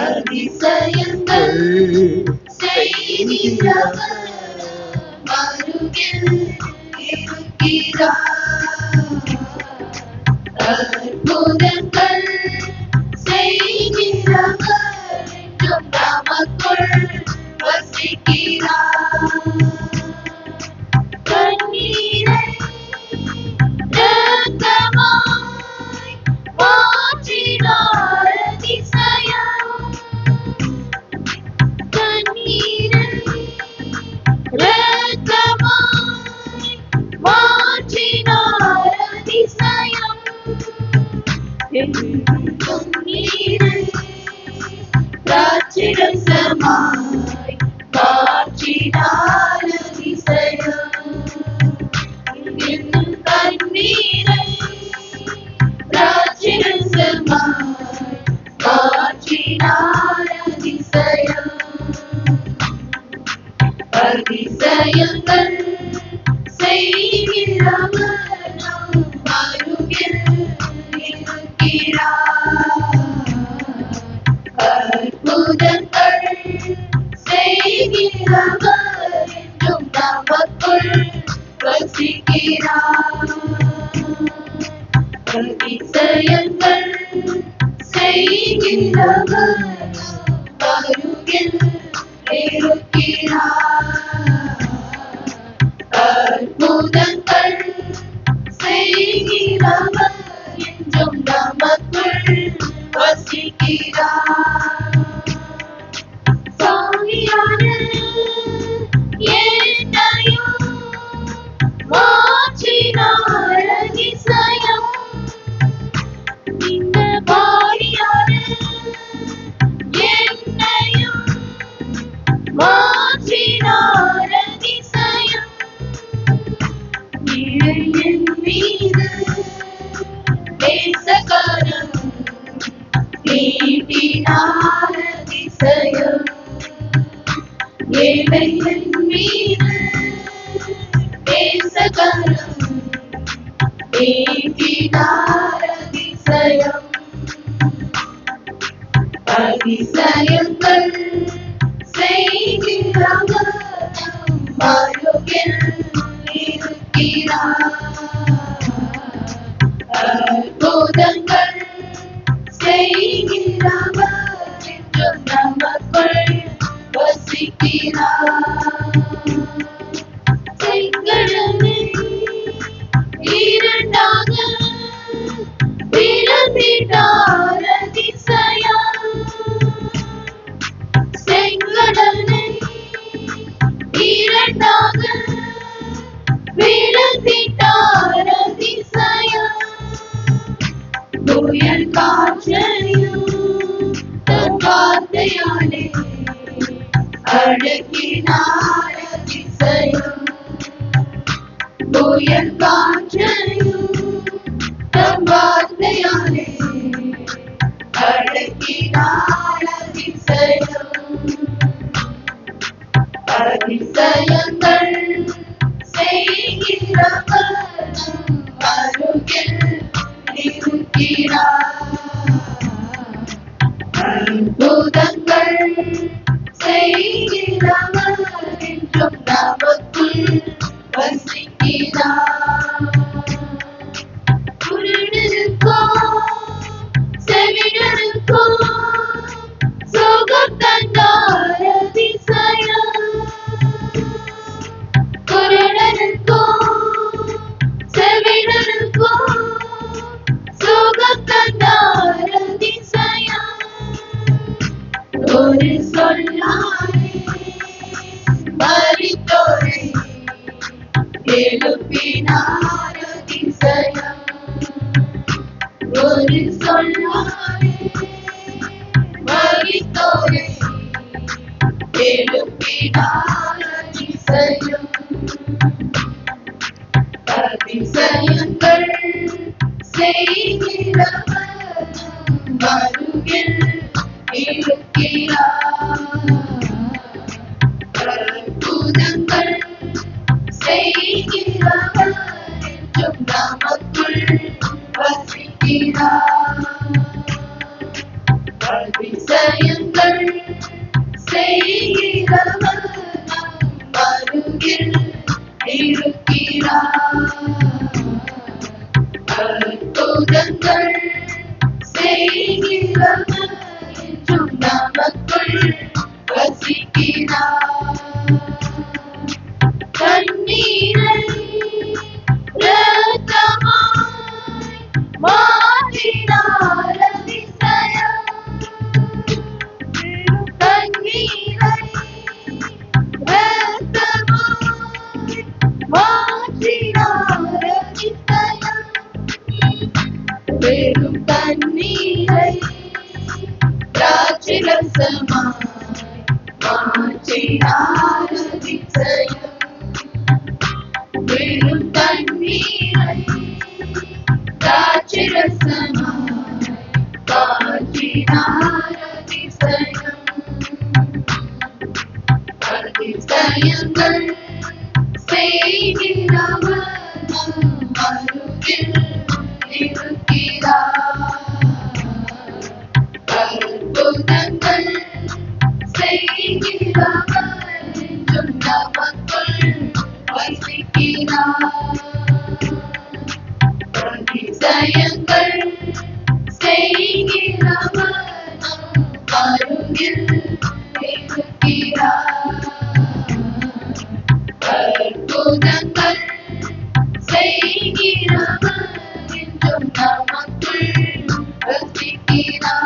அதிசயங்கள் செய்கிறவர் மருகில் அறிகின்றவர் அருகில் இருக்கிறார் அற்புதங்கள் செய்கிறவர் என்றும் நமக்குள் வசிக்கிறார். ஏழைகள் மீது தேசகலம் ஏதிசயம் அதிசயங்கள் செய்கிறார்கள் அற்புதங்கள் செய்கிறவர் என்றும் நமக்குள் வசிக்கிறார். por el sol. ಕಲಬರುತ್ತ ஞான நிச்சயம் வெறும் கண்ணீர் அதிசயங்கள் செய்கிறவர் அருகில் இருக்கிறார் அற்புதங்கள் செய்கிறவர் என்றும் நமக்குள் ரசிக்கிறார்